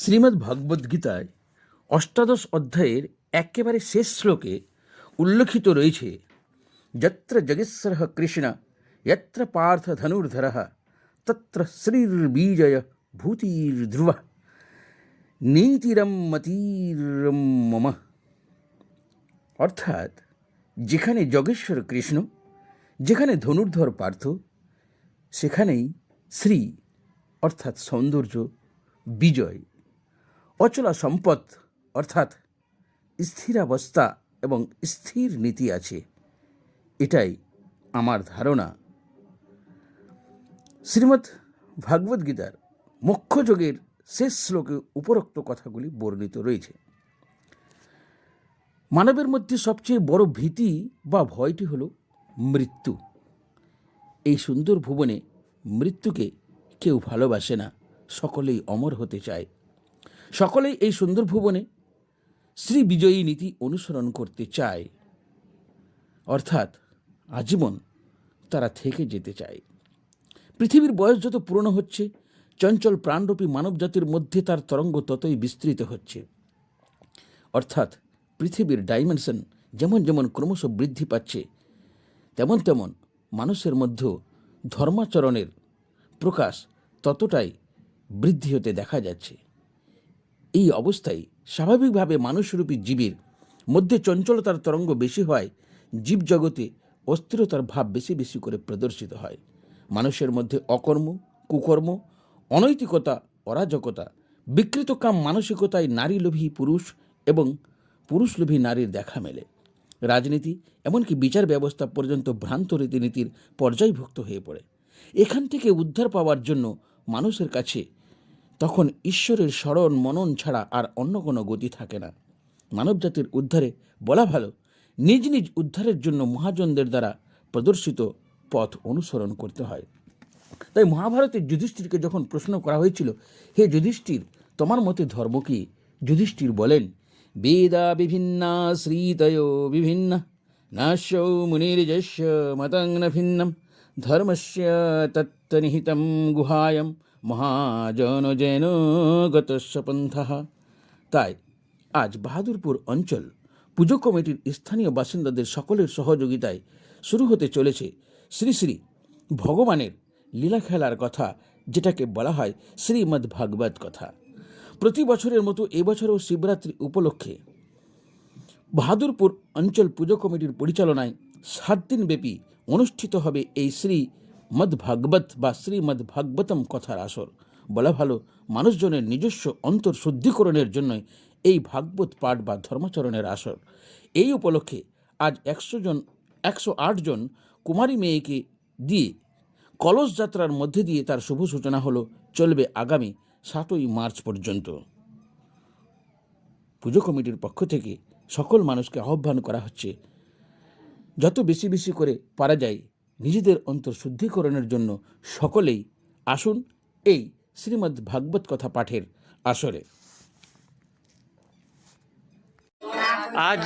শ্রীমদ্ ভগবদ্গীতায় অষ্টাদশ অধ্যায়ের একেবারে শেষ শ্লোকে উল্লেখিত রয়েছে, যত্র জগেশ্বর কৃষ্ণ যত্র পার্থ ধনুর্ধর, তত্র শ্রীর্বীজয় ভূতির্ধ্রুব নীতিরম মতিরম মম। অর্থাৎ, যেখানে জগেশ্বর কৃষ্ণ, যেখানে ধনুর্ধর পার্থ, সেখানেই শ্রী, অর্থাৎ সৌন্দর্য, বিজয় অচলা সম্পদ, অর্থাৎ স্থিরাবস্থা এবং স্থির নীতি আছে। এটাই আমার ধারণা। শ্রীমৎ ভাগবদ্গীতার মোক্ষযোগের শেষ শ্লোকে উপরোক্ত কথাগুলি বর্ণিত রয়েছে। মানবের মধ্যে সবচেয়ে বড় ভীতি বা ভয়টি হল মৃত্যু। এই সুন্দর ভুবনে মৃত্যুকে কেউ ভালোবাসে না, সকলেই অমর হতে চায়। সকলেই এই সুন্দর ভুবনে শ্রী বিজয়ী নীতি অনুসরণ করতে চায়। অর্থাৎ আজীবন তারা থেকে যেতে চায়। পৃথিবীর বয়স যত পুরনো হচ্ছে, চঞ্চল প্রাণরূপী মানবজাতির মধ্যে তার তরঙ্গ ততই বিস্তৃত হচ্ছে। অর্থাৎ পৃথিবীর ডাইমেনশন যেমন যেমন ক্রমশ বৃদ্ধি পাচ্ছে, তেমন তেমন মানুষের মধ্যেও ধর্মাচরণের প্রকাশ ততটাই বৃদ্ধি হতে দেখা যাচ্ছে। এই অবস্থায় স্বাভাবিকভাবে মানুষরূপী জীবের মধ্যে চঞ্চলতার তরঙ্গ বেশি হয়, জীবজগতে অস্থিরতার ভাব বেশি বেশি করে প্রদর্শিত হয়। মানুষের মধ্যে অকর্ম, কুকর্ম, অনৈতিকতা, অরাজকতা বিকৃতকাম মানসিকতায় নারী লোভী পুরুষ এবং পুরুষলোভী নারীর দেখা মেলে। রাজনীতি, এমনকি বিচার ব্যবস্থা পর্যন্ত ভ্রান্ত রীতিনীতির পর্যায়ভুক্ত হয়ে পড়ে। এখান থেকে উদ্ধার পাওয়ার জন্য মানুষের কাছে তখন ঈশ্বরের স্মরণ, মনন ছাড়া আর অন্য কোনো গতি থাকে না। মানবজাতির উদ্ধারে বলা ভালো, নিজ নিজ উদ্ধারের জন্য মহাজনদের দ্বারা প্রদর্শিত পথ অনুসরণ করতে হয়। তাই মহাভারতের যুধিষ্ঠিরকে যখন প্রশ্ন করা হয়েছিল, হে যুধিষ্ঠির, তোমার মতে ধর্ম কি? যুধিষ্ঠির বলেন, বেদা বিভিন্না, শ্রীতয় বিভিন্ন নাশ্য মুনির্যস্য মতং ভিন্নম ধর্মস্য তত্ত্বনিহিতম গুহায়ম মহাজন যেন গতস্য পন্থা। তাই আজ বাহাদুরপুর অঞ্চল পুজো কমিটির স্থানীয় বাসিন্দাদের সকলের সহযোগিতায় শুরু হতে চলেছে শ্রী শ্রী ভগবানের লীলা খেলার কথা, যেটাকে বলা হয় শ্রীমদ্ ভাগবত কথা। প্রতি বছরের মতো এবছরও শিবরাত্রি উপলক্ষে বাহাদুরপুর অঞ্চল পুজো কমিটির পরিচালনায় সাত দিনব্যাপী অনুষ্ঠিত হবে এই শ্রী মদ ভাগবত বা শ্রীমদ্ভাগবতম কথার আসর। বলা ভালো, মানুষজনের নিজস্ব অন্তর শুদ্ধিকরণের জন্য এই ভাগবত পাঠ বা ধর্মাচরণের আসর। এই উপলক্ষে আজ একশো জন, একশো আট জন কুমারী মেয়েকে দিয়ে কলস যাত্রার মধ্যে দিয়ে তার শুভ সূচনা হলো, চলবে আগামী সাতই মার্চ পর্যন্ত। পুজো কমিটির পক্ষ থেকে সকল মানুষকে আহ্বান করা হচ্ছে, যত বেশি বেশি করে পারা যায় নিজেদের অন্তর শুদ্ধিকরণের জন্য সকলেই আসুন এই শ্রীমদ্ ভাগবত কথা পাঠের আসরে। আজ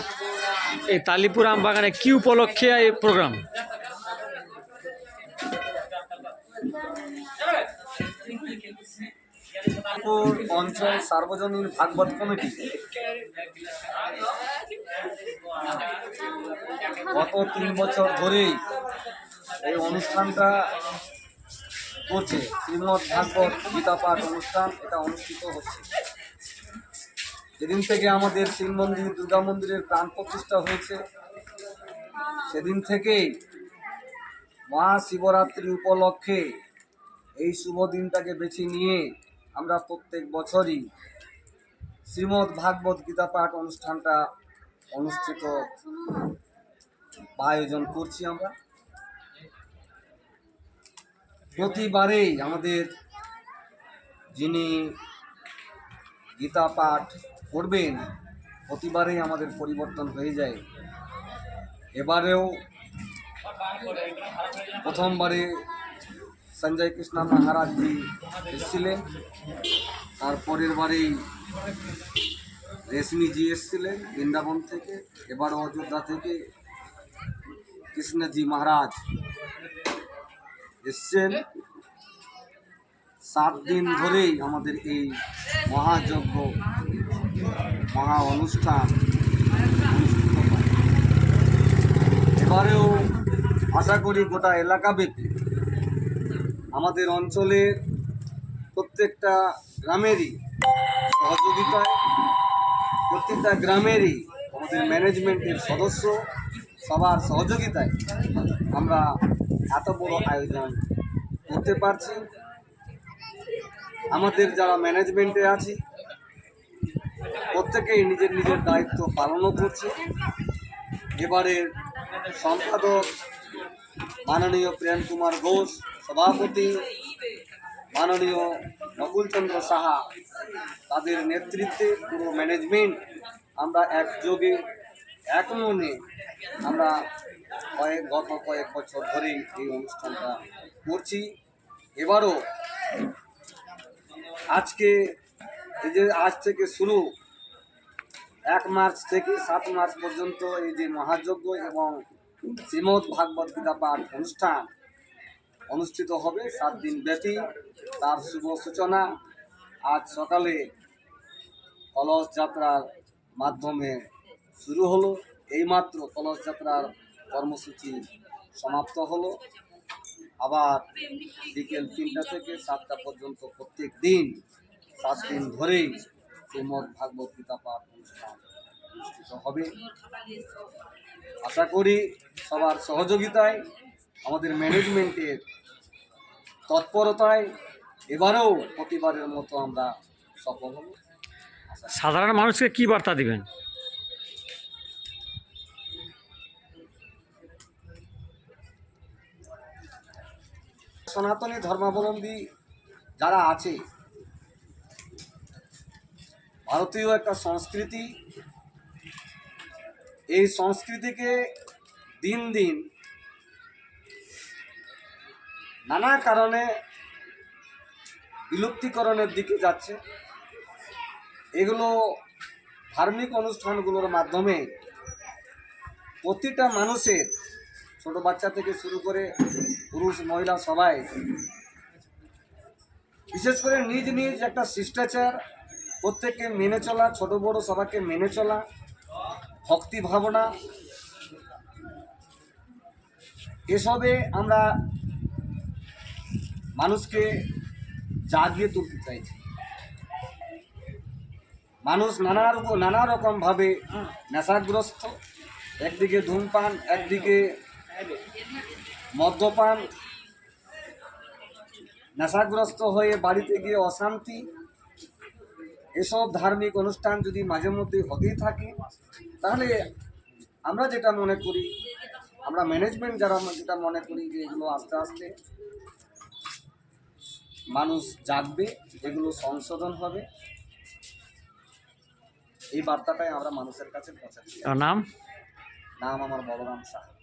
এই তালিপুর আম বাগানে কি উপলক্ষে এই প্রোগ্রাম? অঞ্চল সার্বজনীন ভাগবত কমিটি গত তিন বছর ধরেই এই অনুষ্ঠানটা করছে শ্রীমৎ ভাগবত গীতা পাঠ অনুষ্ঠান, এটা অনুষ্ঠিত হচ্ছে। যেদিন থেকে আমাদের শিব মন্দির, দুর্গা মন্দিরের প্রাণ প্রতিষ্ঠা হয়েছে, সেদিন থেকেই মহাশিবরাত্রি উপলক্ষে এই শুভ দিনটাকে বেছে নিয়ে আমরা প্রত্যেক বছরই শ্রীমদ্ ভাগবত গীতা পাঠ অনুষ্ঠানটা অনুষ্ঠিত আয়োজন করছি আমরা। প্রতিবারেই আমাদের যিনি গীতা পাঠ করবেন, প্রতিবারেই আমাদের পরিবর্তন হয়ে যায়। এবারেও প্রথমবারে সঞ্জয় কৃষ্ণ মহারাজজি এসেছিলেন তারপরের বারেই রেশমিজি এসেছিলেন বৃন্দাবন থেকে, এবারও অযোধ্যা থেকে কৃষ্ণজি মহারাজ এসছেন। সাত দিন ধরেই আমাদের এই মহাযজ্ঞ, মহা অনুষ্ঠান এবারেও আশা করি গোটা এলাকাব্যাপী আমাদের অঞ্চলের প্রত্যেকটা গ্রামেরই সহযোগিতায়, প্রত্যেকটা গ্রামেরই আমাদের ম্যানেজমেন্টের সদস্য সবার সহযোগিতায় আমরা এত বড় আয়োজন। করতে পারছি? আমাদের যারা ম্যানেজমেন্টে আছি, প্রত্যেকেই নিজের নিজের দায়িত্ব পালনও করছে। এবারের সম্পাদক মাননীয় প্রেম কুমার ঘোষ, সভাপতি মাননীয় নকুলচন্দ্র সাহা, তাদের নেতৃত্বে পুরো ম্যানেজমেন্ট আমরা একযোগে এক মনে আমরা কয়েক গত কয়েক বছর ধরেই এই অনুষ্ঠানটা করছি। এবারও আজকে এই যে আজ থেকে শুরু, এক মার্চ থেকে সাত মার্চ পর্যন্ত এই যে মহাযজ্ঞ এবং শ্রীমৎ ভাগবত গীতা পাঠ অনুষ্ঠান অনুষ্ঠিত হবে সাত দিন ব্যাপী। তার শুভ সূচনা আজ সকালে কলস যাত্রার মাধ্যমে শুরু হলো। এইমাত্র কলস যাত্রার কর্মসূচি সমাপ্ত হলো। আবার বিকেল তিনটা থেকে সাতটা পর্যন্ত প্রত্যেক দিন, সাত দিন ধরেই শ্রীমৎ ভাগবত গীতা পাঠ অনুষ্ঠান অনুষ্ঠিত হবে। আশা করি সবার সহযোগিতায়, আমাদের ম্যানেজমেন্টের তৎপরতায় এবারেও প্রতিবারের মতো আমরা সফল হব। সাধারণ মানুষকে কি বার্তা দিবেন? সনাতনী ধর্মাবলম্বী যারা আছে, ভারতীয় একটা সংস্কৃতি, এই সংস্কৃতিকে দিন দিন নানা কারণে বিলুপ্তিকরণের দিকে যাচ্ছে। এগুলো ধার্মিক অনুষ্ঠানগুলোর মাধ্যমে প্রতিটা মানুষের ছোট বাচ্চা থেকে শুরু করে পুরুষ মহিলা সবাই। বিশেষ করে নিজ নিজ একটা শিষ্টাচার প্রত্যেককে মেনে চলা ছোট বড় সবাইকে মেনে চলা ভক্তি ভাবনা। এসবে আমরা মানুষকে জাগিয়ে তুলতে চাইছি। মানুষ নানা রকম নানা রকমভাবে নেশাগ্রস্ত একদিকে ধূমপান একদিকে মদ্যপান নেশাগ্রস্ত হয়ে বাড়িতে গিয়ে অশান্তি এসব ধার্মিক অনুষ্ঠান যদি মাঝে মধ্যে হতেই থাকে তাহলে আমরা যেটা মনে করি আমরা ম্যানেজমেন্ট যারা যেটা মনে করি যে এগুলো আস্তে আস্তে মানুষ জাগবে এগুলো সংশোধন হবে। এই বার্তাটাই আমরা মানুষের কাছে পৌঁছাচ্ছি। নাম? নাম আমার বলরাম সাহা।